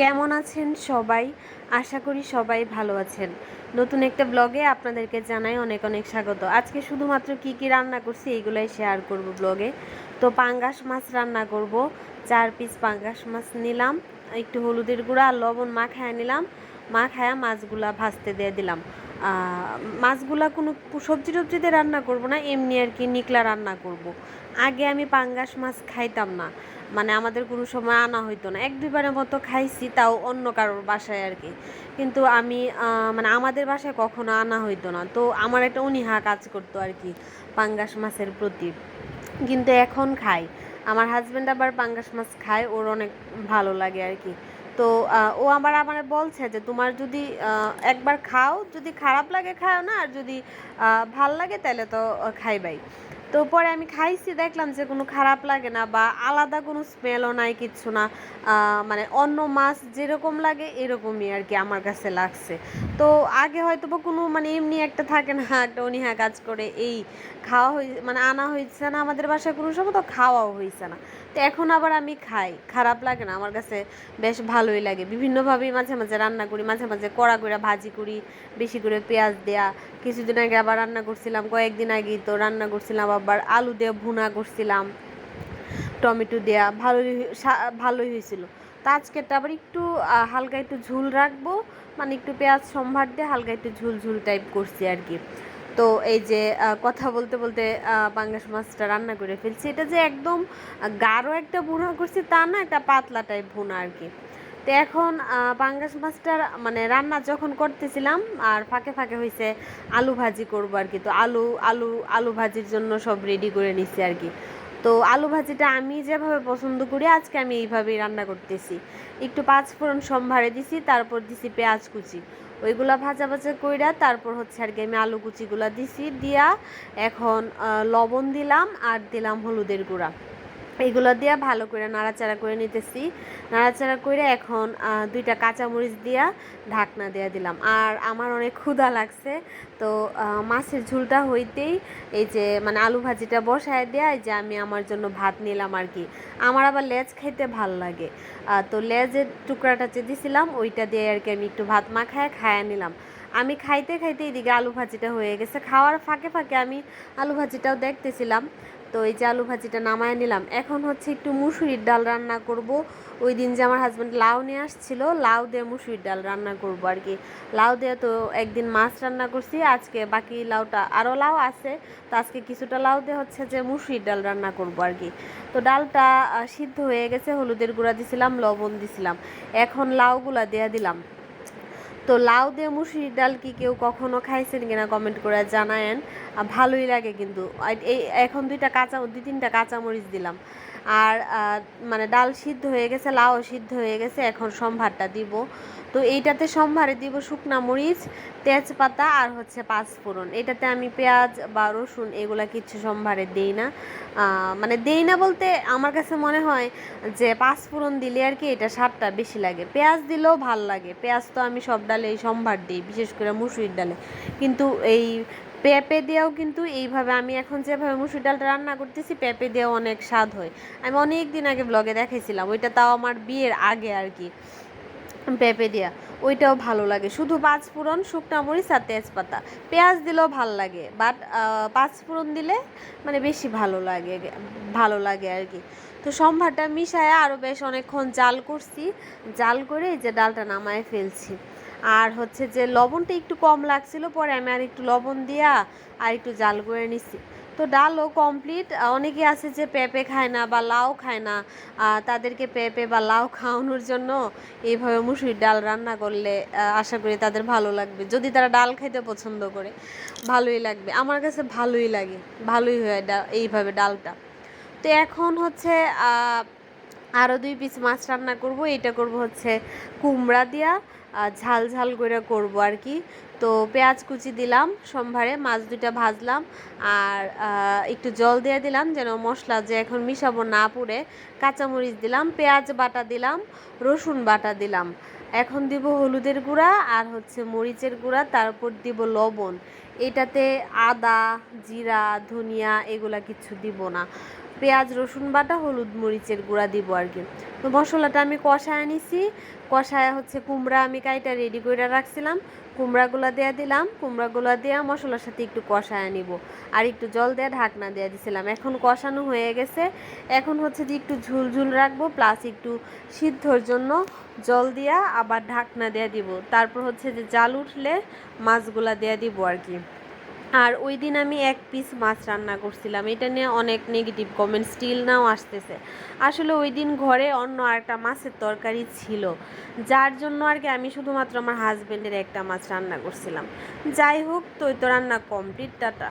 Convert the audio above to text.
কেমন আছেন সবাই? আশা করি সবাই ভালো আছেন। নতুন একটা ব্লগে আপনাদেরকে জানাই অনেক অনেক স্বাগত। আজকে শুধুমাত্র কি কি রান্না করছি এইগুলাই শেয়ার করব ব্লগে। তো পাঙ্গাস মাছ রান্না করব, চার পিস পাঙ্গাস মাছ নিলাম, একটু হলুদের গুঁড়া আর লবণ মাখায় নিলাম, মাখায়া মাছগুলা ভাজতে দিয়ে দিলাম। মাছগুলা কোনো সবজি টবজিতে রান্না করব না, এমনি আর কি নিকলা রান্না করব। আগে আমি পাঙ্গাস মাছ খাইতাম না মানে আমাদের কোনো সময় আনা হইতো না। এক দুইবারের মতো খাইছি, তাও অন্য কারোর বাসায় আর কি। কিন্তু আমি মানে আমাদের বাসায় কখনো আনা হইতো না। তো আমার একটা অনীহা কাজ করতো আর কি, পাঙ্গাস মাছের প্রতি। কিন্তু এখন খাই। আমার হাজব্যান্ড আবার পাঙ্গাস মাছ খায়, ওর অনেক ভালো লাগে আর কি। তো ও আবার আমার বলছে যে তোমার যদি একবার খাও, যদি খারাপ লাগে খাও না, আর যদি ভালো লাগে তাহলে তো খাইবাই। তো পরে আমি খাইছি, দেখলাম যে কোনো খারাপ লাগে না বা আলাদা কোনো স্মেলও নাই কিচ্ছু না। মানে অন্য মাছ যেরকম লাগে এরকমই আর কি আমার কাছে লাগছে। তো আগে হয়তো বা কোনো মানে এমনি একটা থাকে না, একটা অনীহা কাজ করে, এই খাওয়া হয়ে মানে আনা হয়েছে না আমাদের বাসায় কোনো সময়, তো খাওয়াও হয়েছে না। তো এখন আবার আমি খাই, খারাপ লাগে না, আমার কাছে বেশ ভালোই লাগে। বিভিন্নভাবেই মাঝে মাঝে রান্না করি, মাঝে মাঝে কড়া করে ভাজি করি, বেশি করে পেঁয়াজ দেয়া। কিছুদিন আগে আবার রান্না করছিলাম, কয়েকদিন আগেই তো রান্না করছিলাম আবার আলু দিয়ে ভুনা করছিলাম, টমেটো দেয়া, ভালোই ভালোই হয়েছিল। তো আজকেরটা আবার একটু হালকা একটু ঝুল রাখব মানে একটু পেঁয়াজ সম্ভার দিয়ে হালকা একটু ঝুল ঝুল টাইপ করছি আর কি। তো এই যে কথা বলতে বলতে পাঙ্গাস মাছটা রান্না করে ফেলছি। এটা যে একদম গাঢ় একটা ভুনা করছি তা না, একটা পাতলা টাইপ ভুনা আর কি। তো এখন পাঙ্গাস মাছটার মানে রান্না যখন করতেছিলাম, আর ফাঁকে ফাঁকে হয়েছে আলু ভাজি করব আর কি। তো আলু আলু আলু ভাজির জন্য সব রেডি করে নিচ্ছি আর কি। তো আলু ভাজিটা আমি যেভাবে পছন্দ করি, আজকে আমি এইভাবেই রান্না করতেছি। একটু পাঁচ ফোড়ন সম্ভারে দিছি, তারপর দিছি পেঁয়াজ কুচি। ওইগুলা ভাজা ভাজা কইরা তারপর হচ্ছে আর কি আমি আলু কুচিগুলা দিছি, দিয়া এখন লবণ দিলাম আর দিলাম হলুদের গুঁড়া। এইগুলো দিয়ে ভালো করে নাড়াচাড়া করে নিতেছি। নাড়াচাড়া করে এখন দুইটা কাঁচামরিচ দিয়া ঢাকনা দিয়ে দিলাম। আর আমার অনেক ক্ষুধা লাগছে, তো মাছের ঝুলটা হইতেই এই যে মানে আলু ভাজিটা বসায় দেয়া এই যে আমি আমার জন্য ভাত নিলাম আর কি। আমার আবার লেজ খাইতে ভালো লাগে। তো লেজের টুকরাটা যে দিছিলাম, ওইটা দিয়ে আর কি আমি একটু ভাত মাখায় খায়া নিলাম। আমি খাইতে খাইতে এদিকে আলু ভাজিটা হয়ে গেছে। খাওয়ার ফাঁকে ফাঁকে আমি আলু ভাজিটাও দেখতেছিলাম। তো এই যে আলু ভাজিটা নামায় নিলাম। এখন হচ্ছে একটু মুসুরির ডাল রান্না করব। ওই দিন যে আমার হাজব্যান্ড লাউ নিয়ে আসছিল, লাউ দিয়ে মুসুরির ডাল রান্না করব আর কি লাউ দিয়ে তো একদিন মাছ রান্না করছি, আজকে বাকি লাউটা আরও লাউ আছে। তো আজকে কিছুটা লাউ দিয়ে হচ্ছে যে মুসুরির ডাল রান্না করব আর কি তো ডালটা সিদ্ধ হয়ে গেছে, হলুদের গুঁড়া দিছিলাম, লবণ দিছিলাম। এখন লাউগুলা দিয়ে দিলাম। তো লাউ দিয়ে মুসুরির ডাল কি কেউ কখনো খাইছেন কিনা কমেন্ট করে জানায়েন। ভালোই লাগে কিন্তু। এই এখন দুইটা কাঁচা, দুই তিনটা কাঁচামরিচ দিলাম। আর মানে ডাল সিদ্ধ হয়ে গেছে, লাউ সিদ্ধ হয়ে গেছে, এখন সম্ভারটা দিব। তো এইটাতে সম্ভারে দিব শুকনা মরিচ, তেজপাতা আর হচ্ছে পাঁচফোড়ন এটাতে আমি পেঁয়াজ বা রসুন এগুলা কিছু সম্ভারে দেই না। মানে দেই না বলতে আমার কাছে মনে হয় যে পাঁচফোড়ন দিলে আর কি এটা স্বাদটা বেশি লাগে। পেঁয়াজ দিলেও ভালো লাগে। পেঁয়াজ তো আমি সব ডালে এই সম্ভার দিই, বিশেষ করে মুসুরির ডালে। কিন্তু এই পেঁপে দিয়েও কিন্তু এইভাবে, আমি এখন যেভাবে মুসুর ডালটা রান্না করতেছি, পেঁপে দিয়েও অনেক স্বাদ হয়। আমি অনেক দিন আগে ব্লগে দেখেছিলাম ওইটা তাও আমার বিয়ের আগে আর কি, পেঁপে দিয়া। ওইটাও ভালো লাগে, শুধু পাঁচ ফোড়ন, শুকনা মরিচ আর তেজপাতা। পেঁয়াজ দিলেও ভালো লাগে বাট পাঁচ ফোড়ন দিলে মানে বেশি ভালো লাগে ভালো লাগে আর কি। তো সম্ভারটা মিশায় আরও বেশ অনেকক্ষণ জাল করছি, জাল করে যে ডালটা নামায় ফেলছি। আর হচ্ছে যে লবণটা একটু কম লাগছিল, পরে আমি আর একটু লবণ দিয়া আর একটু জাল করে নিছি। তো ডালও কমপ্লিট অনেকে আছে যে পেঁপে খায় না বা লাউ খায় না তাদেরকে পেঁপে বা লাউ খাওয়ানোর জন্য এইভাবে মুসুরির ডাল রান্না করলে আশা করি তাদের ভালো লাগবে। যদি তারা ডাল খেতে পছন্দ করে, ভালোই লাগবে। আমার কাছে ভালোই লাগে, ভালোই হয় ডা, এইভাবে ডালটা। তো এখন হচ্ছে আরও দুই পিস মাছ রান্না করব। এটা করব হচ্ছে কুমড়া দিয়া ঝাল ঝাল করে করব আর কি। তো পেঁয়াজ কুচি দিলাম সম্ভারে মাছ দুইটা ভাজলাম আর একটু জল দিয়ে দিলাম যেন মশলা যে এখন মিশাবো না পুড়ে। কাঁচামরিচ দিলাম, পেঁয়াজ বাটা দিলাম, রসুন বাটা দিলাম। এখন দিব হলুদের গুঁড়া আর হচ্ছে মরিচের গুঁড়া, তারপর দিব লবণ। এটাতে আদা, জিরা, ধনিয়া, এগুলা কিছু দিব না। পেঁয়াজ, রসুন বাটা, হলুদ মরিচের গুঁড়া দিব আর কি। তো মশলাটা আমি কষায় নিছি কষায় হচ্ছে কুমড়া আমি কাইটা রেডি করে রাখছিলাম। কুমড়াগুলো দেয়া দিলাম। কুমড়াগুলো দেওয়া মশলার সাথে একটু কষায় নিব আর একটু জল দিয়ে ঢাকনা দিয়ে দিছিলাম। এখন কষানো হয়ে গেছে। এখন হচ্ছে যে একটু ঝুল ঝুল রাখব প্লাস একটু সিদ্ধর জন্য জল দিয়া আবার ঢাকনা দিয়ে দিব। তারপর হচ্ছে যে জাল উঠলে মাছগুলা দিয়ে দিব আর কি। আর ওই দিন আমি এক পিস মাছ রান্না করছিলাম। এটা নিয়ে অনেক নেগেটিভ কমেন্ট স্টিল নাও আসতেছে। আসলে ওই দিন ঘরে অন্য আরেকটা মাছের তরকারি ছিল। যার জন্য আর কি আমি শুধুমাত্র আমার হাজব্যান্ডের একটা মাছ রান্না করছিলাম। যাই হোক তো তো রান্না কমপ্লিট টাটা।